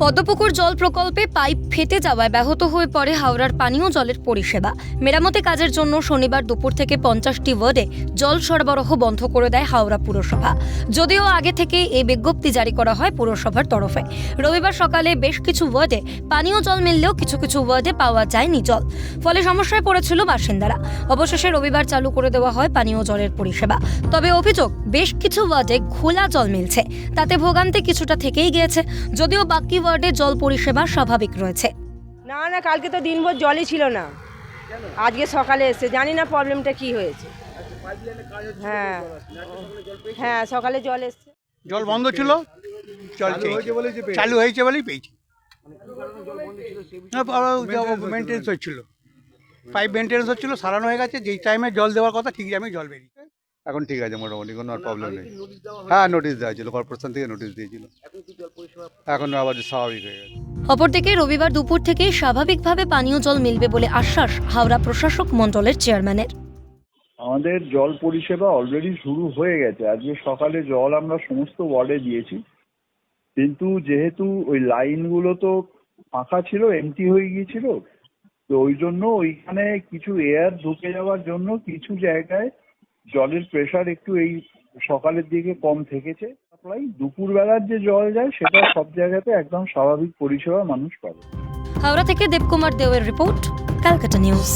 পদ্মপুকুর জল প্রকল্পে পাইপ ফেটে যাওয়ায় ব্যাহত হয়ে পড়ে হাওড়ার পানীয় জলের পরিষেবা। মেরামতি কাজের জন্য শনিবার দুপুর থেকে পঞ্চাশটি ওয়ার্ডে জল সরবরাহ বন্ধ করে দেয় হাওড়া পুরসভা। যদিও আগে থেকে এই বিজ্ঞপ্তি জারি করা হয় পুরসভার তরফে। রবিবার সকালে বেশ কিছু ওয়ার্ডে পানীয় জল মিললেও কিছু কিছু ওয়ার্ডে পাওয়া যায়নি জল। ফলে সমস্যায় পড়েছিল বাসিন্দারা। অবশেষে রবিবার চালু করে দেওয়া হয় পানীয় জলের পরিষেবা। তবে অভিযোগ, বেশ কিছু ওয়ার্ডে ঘোলা জল মিলছে। তাতে ভোগান্তি কিছুটা থেকেই গিয়েছে। যদিও বাকি ওয়ার্ডে জল পরিষেবা স্বাভাবিক রয়েছে। না না কালকে তো দিনভর জলই ছিল না। আজকে সকালে এসছে। জানি না প্রবলেমটা কি হয়েছে। হ্যাঁ। হ্যাঁ সকালে জল এসছে। জল বন্ধ ছিল? জল চালু হয়েছে বলেই পেয়েছি। মেনটেন্স হচ্ছিল। পাইপ মেনটেন্স হচ্ছিল সারানো হয়ে গেছে। যেই টাইমে জল দেওয়ার কথা ঠিক টাইমে জল বেরিয়েছে এখন ঠিক আছে মোটামুটি কোনো আর প্রবলেম নেই। হ্যাঁ নোটিশ দেওয়া ছিল কর্পোরেশন থেকে নোটিশ দিয়েছিল। এখন আবার স্বাভাবিক হয়ে গেছে। অপরদিকে রবিবার দুপুর থেকেই স্বাভাবিকভাবে পানীয় জল মিলবে বলে আশ্বাস হাওড়া প্রশাসক মণ্ডলের চেয়ারম্যানের। আমাদের জল পরিষেবা অলরেডি শুরু হয়ে গেছে। আজকে সকালে জল আমরা সমস্ত ওয়ার্ডে দিয়েছি। কিন্তু যেহেতু ওই লাইনগুলো তো ফাঁকা ছিল এমটি হয়ে গিয়েছিল তো ওই জন্য ওইখানে কিছু এয়ার ঢুকে যাওয়ার জন্য কিছু জায়গায় জলের প্রেশার একটু এই সকালের দিকে কম থেকেছে। সাপ্লাই দুপুরবেলার যে জল যায়, সেটা সব জায়গাতে একদম স্বাভাবিক পরিষেবা মানুষ পাবে। হাওড়া থেকে দেবকুমার দেওয়ের রিপোর্ট, ক্যালকাটা নিউজ।